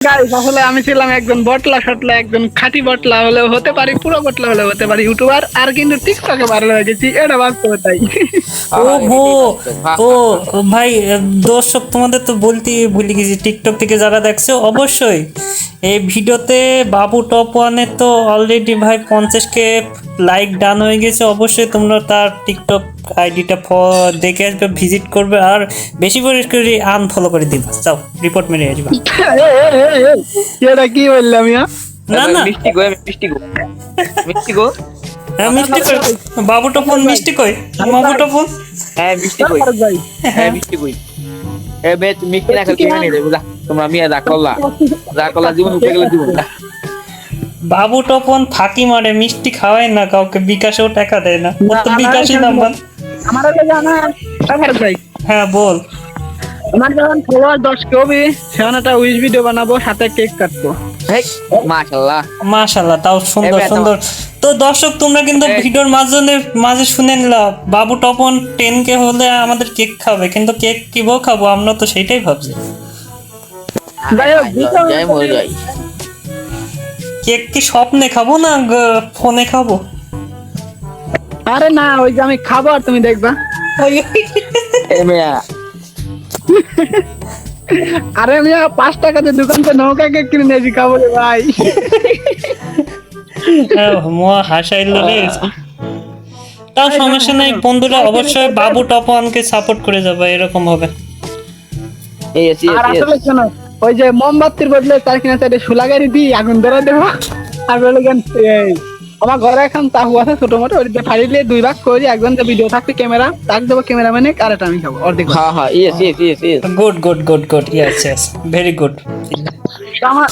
আসলে আমি ছিলাম একজন বটলা শটলা একজন খাঁটি বটলা হলেও হতে পারি পুরো বটলা হলেও হতে পারি ইউটিউবার আর কিন্তু টিকটকে ভাইরাল হয়ে গেছি এটা বাস্তব তাই। ও হো ও ও ভাই দর্শক তোমাদের তো বলতে ভুলে গেছি টিকটক থেকে যারা দেখছ অবশ্যই এই ভিডিওতে বাবু টপ ওয়ানে তো অলরেডি ভাই পঞ্চাশ কে লাইক ডান হয়ে গেছে। অবশ্যই তোমরা তার টিকটক আইডিটা দেখে আসবে ভিজিট করবে আর বেশি করে করে আনফলো করে দিবা। যাও রিপোর্ট মেরে আসবে। এটা কি বললাম না না। মিষ্টি গো মিষ্টি গো মিষ্টি গো হ্যাঁ মিষ্টি কই? বাবু টপন মিষ্টি কই? বাবু টপন হ্যাঁ মিষ্টি কই? হ্যাঁ মিষ্টি কই? এ বে তুমি মিষ্টি না খেলতে রে বুঝা তোমরা মিয়া যা করলা যা করলা জীবন উঠে গেলে জীবন। বাবু টপন ফাঁকি মারে মিষ্টি খাওয়াই না কাউকে বিকাশেও টাকা দেয় না। ওর তো বিকাশই নাম্বার। আমার জানা হ্যাঁ বল। আমার যখন ফলোয়ার দশ কে হবে সেখানে একটা উইশ ভিডিও বানাবো সাথে কেক কাটবো। হেই মাশাআল্লাহ মাশাল্লাহ তাও সুন্দর সুন্দর। তো দর্শক তোমরা কিন্তু ভিডিওর মাঝখানে মাঝে শুনে নিলা বাবু টপন টেন কে হলে আমাদের কেক খাবে কিন্তু কেক কি কীভাবে খাব আমরা তো সেটাই ভাবছি। কেক কি স্বপ্নে খাব না ফোনে খাব? আরে না ওই যে আমি খাব আর তুমি দেখবা। মিয়া আরে আমি পাঁচ টাকাতে দোকান থেকে নৌকা কেক কিনে নিয়েছি খাব রে ভাই। আহ, মোয়া হাসাইল রে তাও সমস্যা নেই বন্ধুরা অবশ্যই বাবু টপনকে সাপোর্ট করে যাবে এরকম হবে। আর আসলে শোনো ওই যে মোমবাতির বদলে তার কিনা সাইডে সুলা গাড়ি দিই আগুন ধরে দেবো। আর বলে আমার ঘরে এখন তাহু আছে ছোট মোটো ওইটা ফাড়িলে দুই ভাগ করে একজন যে ভিডিও থাকবে ক্যামেরা তাক দেবো ক্যামেরাম্যানে আর এটা আমি খাব অর্ধেক হ্যাঁ হ্যাঁ yes yes yes yes good good good good yes yes very good আমার